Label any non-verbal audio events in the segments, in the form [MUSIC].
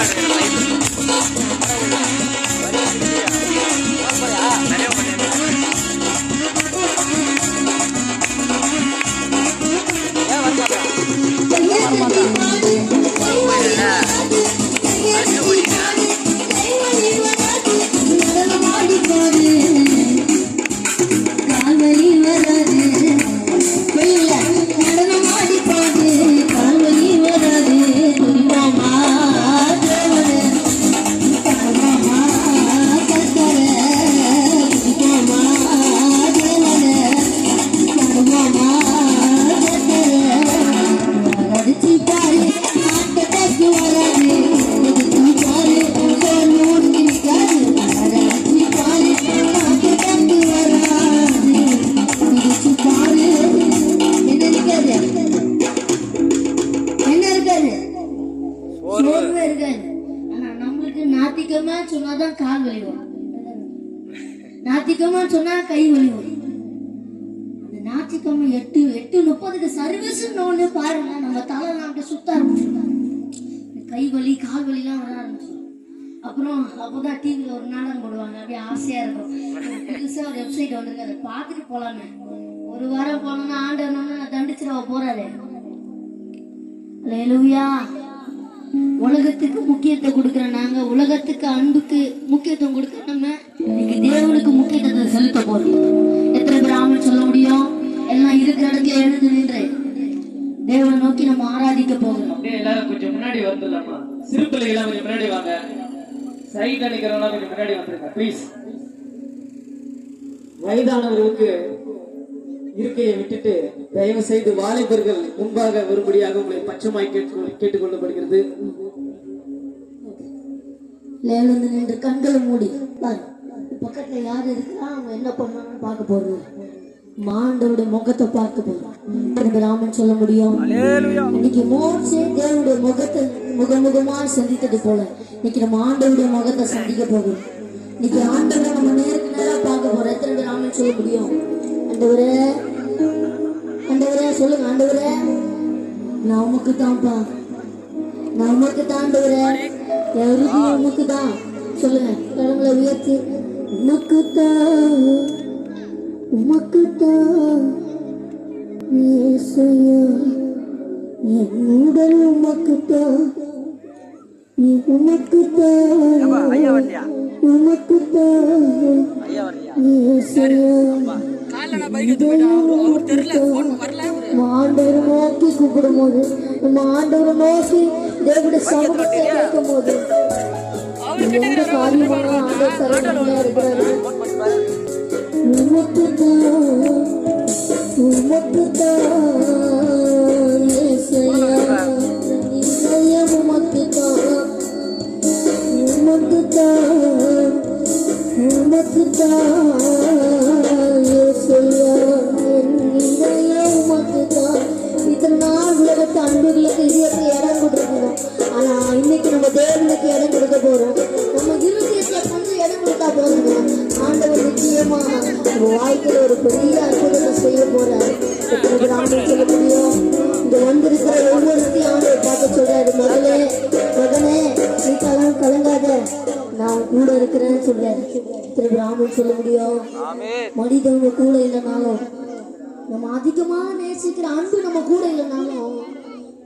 Gracias. நாத்திகமா சொன்னா கை வலி வரும் அந்த ஞாயிற்றுக்கிழமை எட்டு எட்டு முப்பதுக்கு சர்வீஸ்னு ஒன்று பாருங்க. நம்ம தலை நாட்டை சுத்த ஆரம்பிச்சிருக்காங்க. கை வலி கால் வலிலாம் வர ஆரம்பிச்சிடும் அப்புறம் அப்போதான் டிவியில் ஒரு நாடகம் போடுவாங்க. அப்படியே ஆசையாக இருக்கும். புதுசாக ஒரு வெப்சைட் வந்துருக்கு. அதை பார்த்துட்டு போகலாமே ஒரு வாரம் போனோம்னா ஆண்டவனோம்னா தண்டிச்சிடவ போறாரு. லேலுயா உலகத்துக்கு முக்கியத்துவம் கொடுக்குற நாங்க உலகத்துக்கு அன்புக்கு முக்கியத்துவம் கொடுக்க நம்ம இன்னைக்கு தேவனுக்கு முக்கியத்துவத்தை செலுத்த போறோம். எத்தனை பேர் ஆமென் சொல்ல முடியும்? எல்லாம் இருக்கிற இடத்துல எழுந்து நின்று தேவனை நோக்கி நம்ம ஆராதிக்க போகிறோம். அப்படியே எல்லாரும் கொஞ்சம் முன்னாடி வந்துடலாமா? சிறு பிள்ளைகளாம் கொஞ்சம் முன்னாடி வாங்க. சைட் நினைக்கிறவங்க கொஞ்சம் முன்னாடி வந்துருங்க ப்ளீஸ் வயதானவர்களுக்கு இருக்கையை விட்டுட்டு தயவு செய்து வாலிபர்கள் முன்பாக வரும்படியாக உங்களை பச்சமாய் கேட்டு கேட்டுக்கொள்ளப்படுகிறது. எழுந்து நின்று கண்களை மூடி பக்கத்துல யார் இருக்கிறா அவங்க என்ன பண்ணாங்கன்னு பார்க்க போறது. மாண்டோட முகத்தை பார்க்க போறோம். திரும்ப ராமன் சொல்ல முடியும். இன்னைக்கு மோசே தேவனுடைய முகத்தை முகமுகமா சந்தித்தது போல. இன்னைக்கு நம்ம ஆண்டவருடைய முகத்தை சந்திக்க போகிறோம் இன்னைக்கு ஆண்டவரை நம்ம நேருக்கு நேரா பார்க்க போறோம். எத்தனை பேர் ராமன் சொல்ல முடியும்? ஆண்டவரே ஆண்டவரே நான் உமக்கு தான்ப்பா நான் உமக்கு என் உறுதி உமக்கு தான் சொல்லுங்க கடவுளை உயர்த்தி. உமக்கு தான் உமக்கு தான் என் உடல் உமக்கு தான் உமக்கு தான் உமக்கு தான் கூப்பிடும் போது நம்ம ஆண்டவரை நோக்கி தேவனுடைய சமூகத்தை கேட்கும் போது எந்த காரியமான ஆண்டவர் சரணமையா இருக்கிறாரு? உமக்கு தான் உமக்கு தான் உமக்கு தான் உமக்கு தான் உமக்கு தான். நம்ம வாழ்க்கையில ஒரு பெரிய அற்புதத்தை செய்ய போறாரு. எத்தனை ஆண்டவர் சொல்ல முடியும்? இங்க வந்திருக்கிற ஒவ்வொருத்தையும் ஆண்டவர் பார்க்க சொல்றாரு. மகளே மகனே நீ கலங்க கலங்காத நான் கூட இருக்கிறேன்னு எத்தனை பேர் ஆமென் சொல்ல முடியும்? மனிதவங்க கூட இல்லைனாலும் நம்ம அதிகமா நேசிக்கிற அன்பு நம்ம கூட இல்லைனாலும்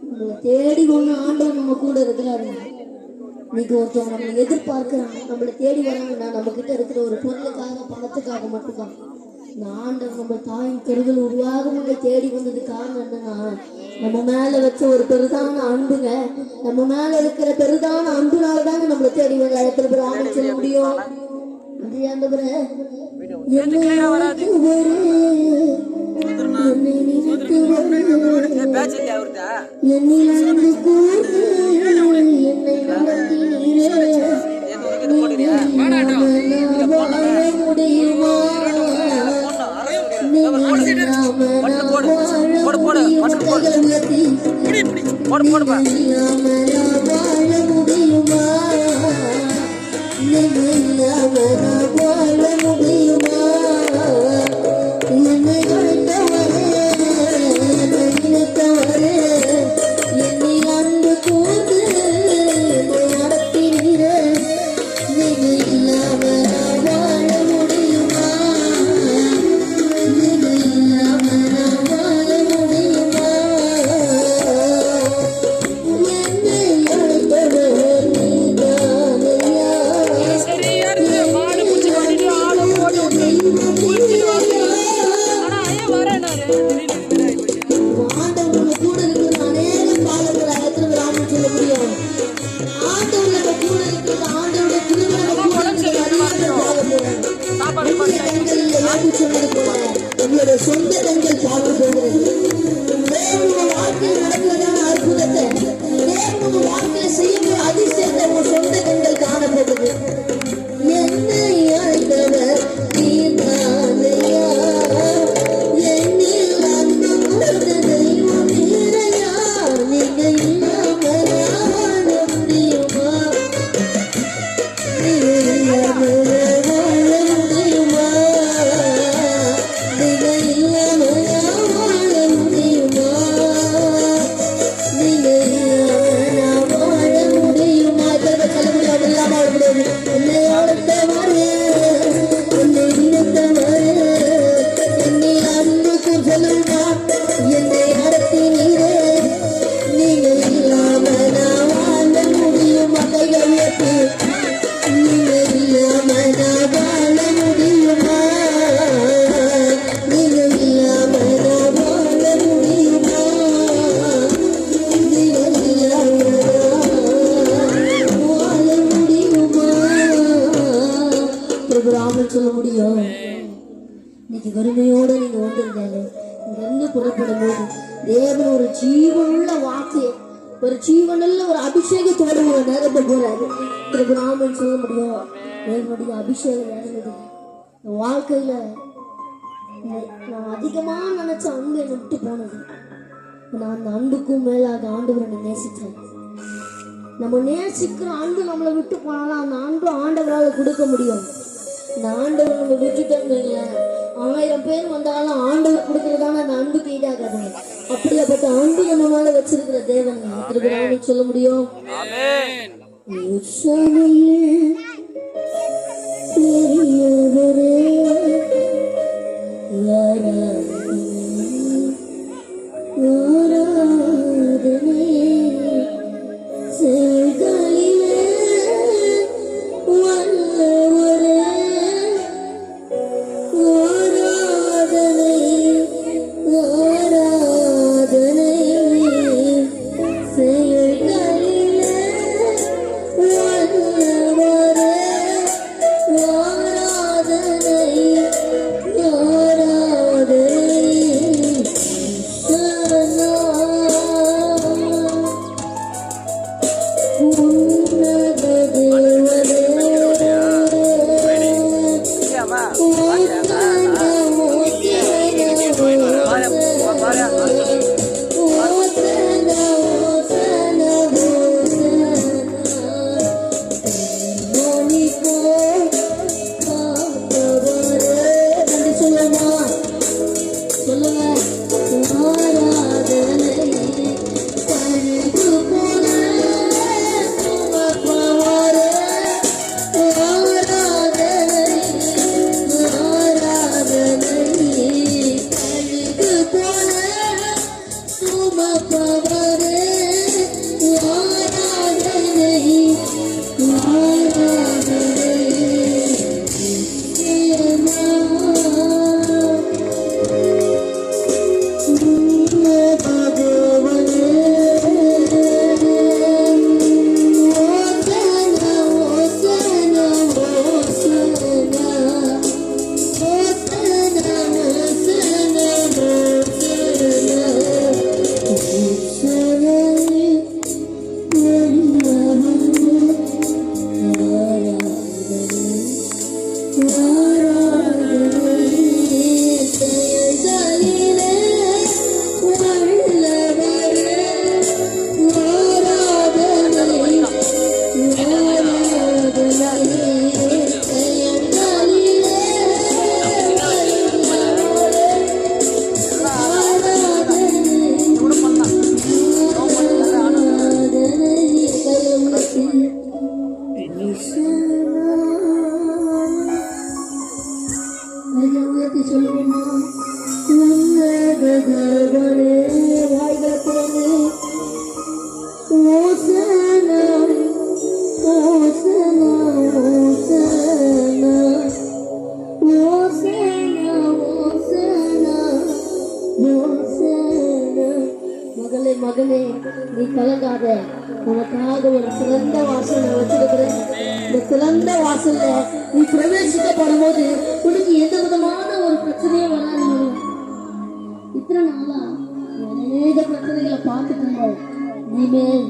நம்மளை தேடி ஒண்ணு ஆண்டவர் நம்ம கூட இருக்கிறாரு. இன்னைக்கு ஒருத்தவங்க நம்மளை எதிர்பார்க்கிறாங்க. நம்மளை தேடி வராங்கன்னா நம்ம கிட்ட இருக்கிற ஒரு பொருளுக்காக பணத்துக்காக மட்டும்தான். ஆண்டவர் நம்ம தாயின் கருவில் உருவாக நம்மளை தேடி வந்தது காரணம் என்னன்னா நம்ம மேல வச்ச ஒரு பெரிதான அன்புங்க நம்ம மேல இருக்கிற பெரிதான அன்புனால தாங்க நம்மளை தேடி வந்த இடத்துல பேர் ஆண்டு சொல்ல முடியும். ஆண்டவரே என்னை நினைத்து என்னை நடத்தினீரே போடு போடு போடு போடு போடு போடு போடு போடு போடு போடு நாம சொல்ல முடியும். தேவனுடைய அபிஷேகம் என் வாழ்க்கையில நான் நான் அதிகமா நினைச்ச அன்பு என்னை விட்டு போனது. நான் அந்த அன்புக்கும் மேலாக ஆண்டவர் என்னை நேசித்தேன். நம்ம நேசிக்கிற அன்பு நம்மளை விட்டு போனாலும் அந்த அன்பு ஆண்டவரால் கொடுக்க முடியும். இந்த ஆண்டவர் நம்ம விட்டுட்டோங்க ஆயிரம் பேர் வந்தாலும் ஆண்டவர் கொடுக்கறதான அந்த அன்புக்கு ஈடாகாது. அப்படியாப்பட்ட அன்பு நம்ம மேல வச்சிருக்கிற தேவன். திருப்பி சொல்ல முடியும். ஈசனையே பெரியவரே நான் வச்சிருக்கிறேன். இந்த திறந்த வாசல்ல நீ பிரவேசிக்கப்படும் போது உனக்கு எந்த விதமான ஒரு பிரச்சனையும் வராது இத்தனை நாளா அநேக பிரச்சனைகளை பார்த்துட்டு இருந்தோம். இனிமேல்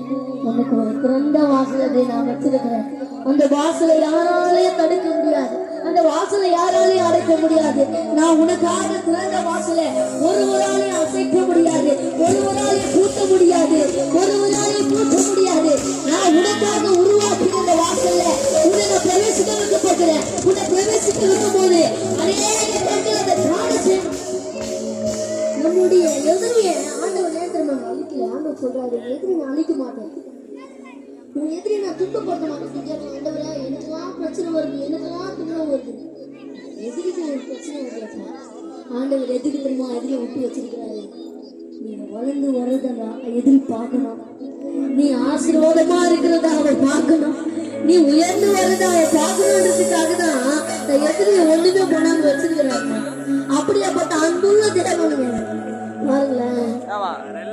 உனக்கு ஒரு திறந்த வாசலை நான் வச்சிருக்கிறேன். அந்த வாசலை யாராலையும் தடுக்க முடியாது. அந்த வாசலை யாராலையும் அடைக்க முடியாது. நான் உனக்காக திறந்த வாசலை ஒருவராலையும் அசைக்க முடியாது. ஒருவராலையும் கூட்ட முடியாது. ஒருவராலையும் கூட்ட முடியாது. நான் உனக்காக உன்னை நான் பிரவேசிக்க வைக்க போகிறேன் உன்னை பிரவேசிக்க வைக்கும் போது அநேக பெண்கள் அதை காண நம்முடைய நேரத்தில் நம்ம அழிக்கல ஆண்டவர் சொல்றாரு? எதிரி நான் அழிக்க மாட்டேன். உன் எதிரி நான் துன்பப்படுத்த மாட்டேன். கேட்கலாம் எனக்கெல்லாம் பிரச்சனை வருது. எனக்கெல்லாம் துன்பம் வருது. எதிரிக்கு ஒரு பிரச்சனை வரலப்பா. ஆண்டவர் எதுக்கு தெரியுமா எதிரியை விட்டு வச்சிருக்கிறாரு? நீங்க வளர்ந்து வர்றத எதிரி பார்க்கணும் நீ ஆசீர்வாதமா இருக்கிறத அவர் பார்க்கணும். நீ உயர்ந்து வர்றத அவர் பார்க்கணுன்றதுக்காக தான் இந்த எதிரியை ஒண்ணுமே பண்ணாம வச்சிருக்கிறாங்க அப்படியாப்பட்ட அன்புள்ள தேவனுங்க பாருங்களேன்.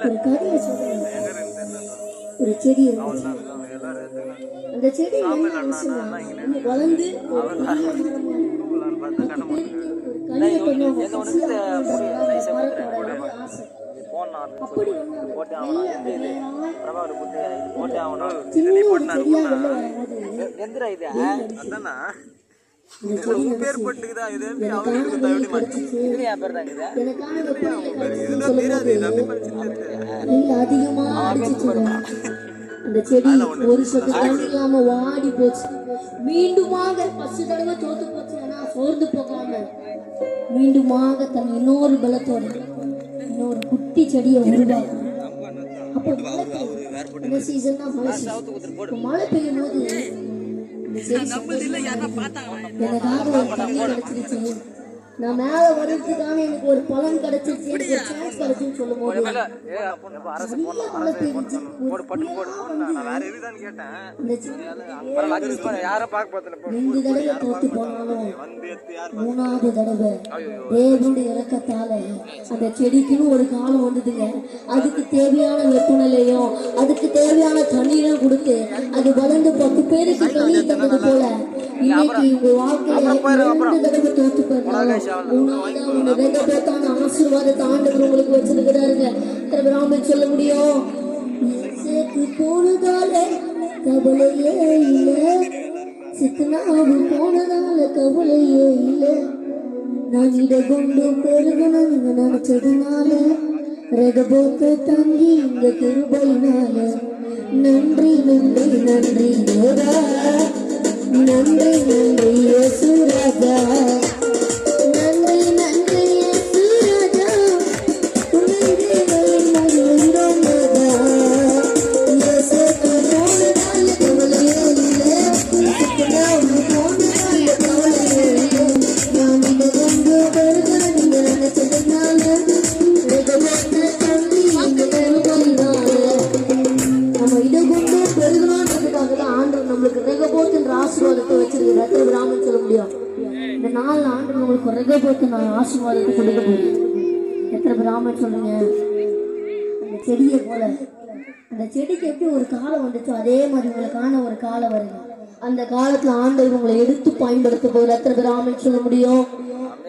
ஒரு கதையை சொல்றேன். ஒரு செடி இருந்துச்சு அந்த செடி வளர்ந்து ஒரு கனியை பண்ணுவாங்க. பசியா இருந்தா அந்த மரத்தோட ஆசை. அப்படி ஒண்ணும் போட்டே இல்ல, ஆகணும் எந்த இது பிரபாகர் புட்டு இது போட்டே ஆகணும் எந்திரா இது அதானா? [LAUGHS] செடி அந்த ஒரு இல்லாம வாடி போச்சு. மீண்டுமாக பத்து தடவை தோத்து போச்சு. ஆனா சோர்ந்து போகாம மீண்டுமாக தன் இன்னொரு பலத்தோட ஒரு குட்டி செடியை உருவாக்கும். அப்போ மழை பெய்யும். இந்த சீசன் தான் மழை மழை பெய்யும் போது எனக்காக ஒரு தண்ணி கிடைச்சிருச்சு நான் மேல எனக்கு ஒரு பலன் கிடைச்சிருச்சு. எனக்கு ஒரு சான்ஸ் கிடைச்சுன்னு சொல்லும் போது ரெண்டு தடவை தோத்து போனாலும் மூணாவது தடவை. தேவனுடைய இறக்கத்தால அந்த செடிக்குன்னு ஒரு காலம் வந்ததுங்க. அதுக்கு தேவையான வெப்பநிலையும் அதுக்கு தேவையான தண்ணீரும் கொடுத்து அது வளர்ந்து பத்து பேருக்கு கனி தந்தது போல. இன்னைக்கு உங்க வாழ்க்கையில ரெண்டு தடவை தோத்து போயிருந்தாலும் ஆசீர்வாதத்தை ஆண்டவர் உங்களுக்கு வச்சிருக்கிறாருங்க. ராம சொல்ல முடியும். சேர்த்து போனதால கவலையே இல்லை. சித்தனாவு போனதால கவலையே இல்லை. நான் இட கொண்டு பெருகணும்னு நினைச்சதுனால. ரகபோத்த தங்கி இந்த கிருபைனால நன்றி நன்றி நன்றி நன்றி நன்றி இயேசு ராமன் சொல்லுங்க. அந்த செடியை போல. அந்த செடிக்கு எப்படி ஒரு காலம் வந்துச்சோ அதே மாதிரி உங்களுக்கான ஒரு காலம் வருங்க அந்த காலத்துல ஆண்டவர் உங்களை எடுத்து பயன்படுத்த போகுது எத்தனை பேர் ராமன் சொல்ல முடியும்?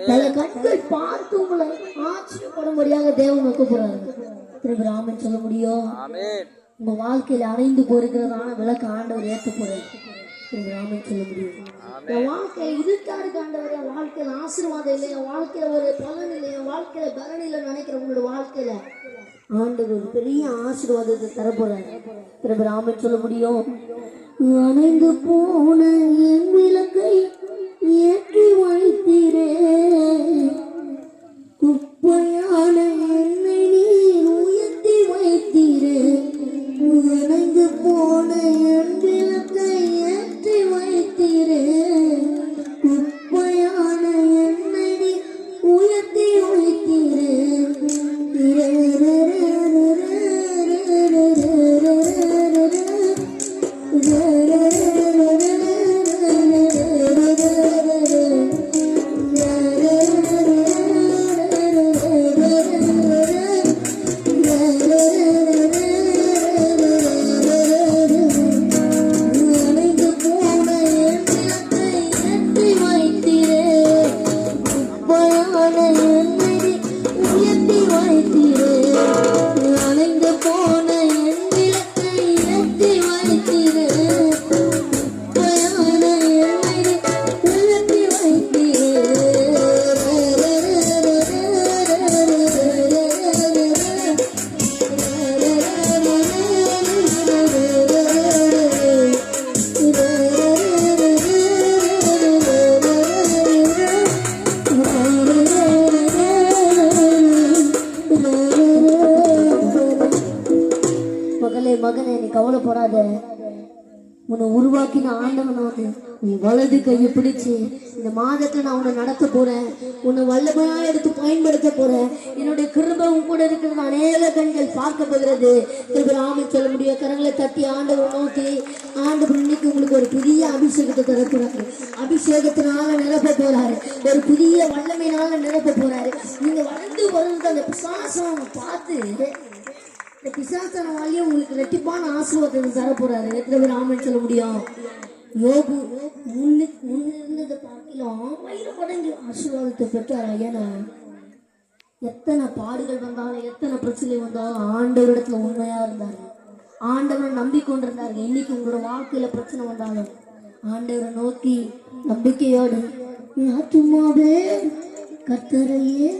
பல கண்கள் பார்த்து உங்களை ஆச்சரியப்படும்படியாக தேவன் வைக்க போறாரு எத்தனை பேர் ராமன் சொல்ல முடியும்? உங்க வாழ்க்கையில அணைந்து போயிருக்கிறதான விளக்கு ஆண்டவர் ஏற்ற போறாரு ராமன் சொல்ல முடியும்? என் வாழ்க்கையில இருக்கா இருக்கு ஆண்டவர் என் வாழ்க்கையில ஆசீர்வாதம் இல்லை என் வாழ்க்கையில ஒரு பலன் இல்லை என் வாழ்க்கையில பலன் இல்லை நினைக்கிற உங்களோட வாழ்க்கையில ஆண்டவர் ஒரு பெரிய ஆசீர்வாதத்தை தர போறாரு திரும்ப ராமன் சொல்ல முடியும்? அணைந்து போன என் விளக்கை ஏற்றி வைத்தீரே. குப்பையான என்னை நீர் உயர்த்தி வைத்தீரே. கவலைப்படாத உன்னை உருவாக்கின ஆண்டவன் வந்து வலது கையை பிடிச்சு இந்த மாதத்தை நான் உன்னை நடத்த போறேன். உன்னை வல்லமையா எடுத்து பயன்படுத்த போறேன். என்னுடைய கிருபவும் கூட இருக்கிறது. அநேக கண்கள் பார்க்க போகிறது. திருப்பி ராமன் சொல்ல முடியும். கரங்களை தட்டி ஆண்டவர் நோக்கி ஆண்டவர் இன்னைக்கு உங்களுக்கு ஒரு புதிய அபிஷேகத்தை தரப்போறாரு. அபிஷேகத்தினால நிரப்ப போறாரு. ஒரு புதிய வல்லமையினால நிரப்ப போறாரு. நீங்க வளர்ந்து வருவது அந்த பிசாசம் பார்த்து இந்த பிசாசன வழியை உங்களுக்கு ரெட்டிப்பான ஆசீர்வாதத்தை தர போறாரு எத்தனை பேர் ஆமன் சொல்ல முடியும்? யோபு முன்னு முன்னு இருந்ததை பார்க்கலாம். வயிறு மடங்கு ஆசீர்வாதத்தை பெற்றார் ஏன்னா எத்தனை பாடுகள் வந்தாலும் எத்தனை பிரச்சனை வந்தாலும் ஆண்டவரிடத்துல உண்மையா இருந்தாரு. ஆண்டவரை நம்பிக்கொண்டிருந்தாரு. இன்னைக்கு உங்களோட வாழ்க்கையில பிரச்சனை வந்தாலும் ஆண்டவரை நோக்கி நம்பிக்கையோடு நீ ஆத்துமாவே கர்த்தரையே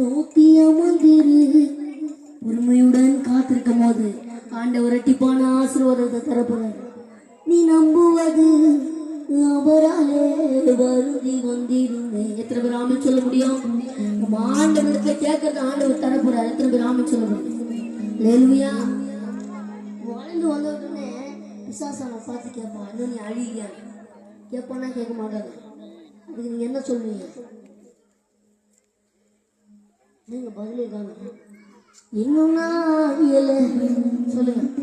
நோக்கி அமர்ந்திரு. காத்திருக்கும் போது ஆண்டவர் இரட்டிப்பான ஆசீர்வாதத்தை தரப்போறார். நீ நம்புவது அவராலே வருதி வந்திருந்தேன் எத்தனை பேர் ஆமல் சொல்ல முடியும்? நம்ம ஆண்டவரத்துல கேட்கறது ஆண்டவர் தரப்போறார். எத்தனை பேர் ஆமல் சொல்ல முடியும்? லேலுயா வாழ்ந்து வந்த உடனே பார்த்து கேட்பான் இன்னும் நீ அழுகியா கேட்பானா கேட்க மாட்டாங்க அதுக்கு நீங்க என்ன சொல்லுவீங்க? நீங்க பதிலே காணும். இன்னும் சொல்லுங்க.